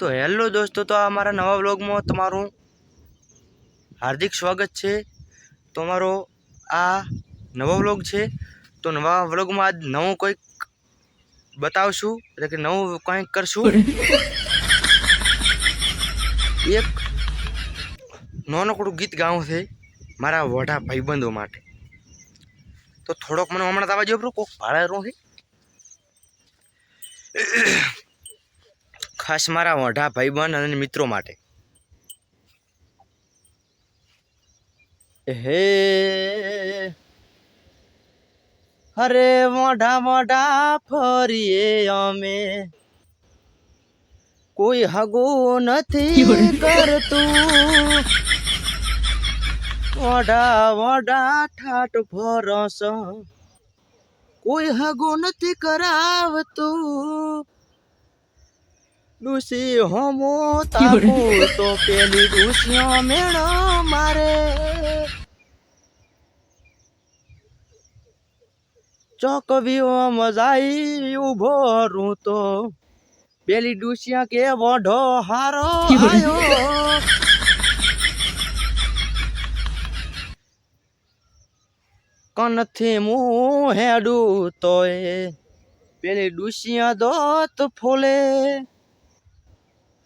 તો હેલો દોસ્તો, તો આ મારા નવા વ્લોગમાં તમારું હાર્દિક સ્વાગત છે. તમારો આ નવો વ્લોગ છે. તો નવા વ્લોગમાં આજ નવું કંઈક બતાવશું, એટલે કે નવું કંઈક કરશું. એક નાનકડું ગીત ગાવું છે મારા વઢા ભાઈબંધો માટે. તો થોડોક મને હમણાં તાવા જો કોક ભાડા રહું છે. ખાસ મારા મોઢા ભાઈબંધ અને મિત્રો માટે. હે. અરે મોઢા મોઢા ફરીએ અમે. કોઈ હગો નથી કરતું. મોઢા મોઢા ઠાટ ભરસ. કોઈ હગો નથી કરાવતું. ડુસી હોમો તાકો તો પેલી ડુસીઓ મેળો મારે. ચોકવીઓ મજાઈ ઊભો રૂ તો. પેલી ડુસિયા કે વઢો હારો આયો કનથી મું હેડું તોય. પેલી ડુસિયા દોત ફૂલે.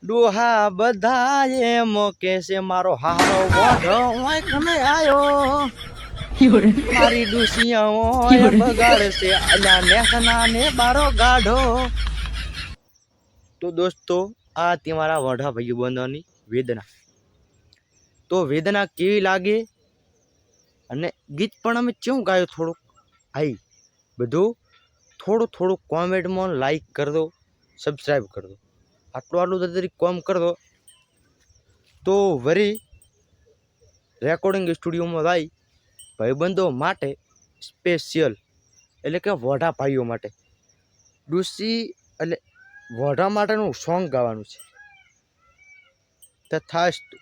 ડોહા બધા એમ કે છે મારો હારો વઢો ને આયો. મારી ડુસિયા ઓય બગાડશે અલ્યા નેસના ને બારો ગાઢો. તો દોસ્તો આ તમારા વઢા ભાઈ વેદના. તો વેદના કેવી લાગે? અને ગીત પણ અમે કેવું ગાયું થોડુંક? આઈ બધું થોડું થોડું કોમેન્ટમાં લાઈક કરી દો સબસ્ક્રાઈબ કરી દો આટલું આટલું તરી કોમ કરતો, તો વરી રેકોર્ડિંગ સ્ટુડિયોમાં લાવી ભાઈબંધો માટે સ્પેશિયલ એટલે કે વઢા ભાઈઓ માટે. ડુસી એટલે વઢા માટેનું સોંગ ગાવાનું છે. તથાસ્તુ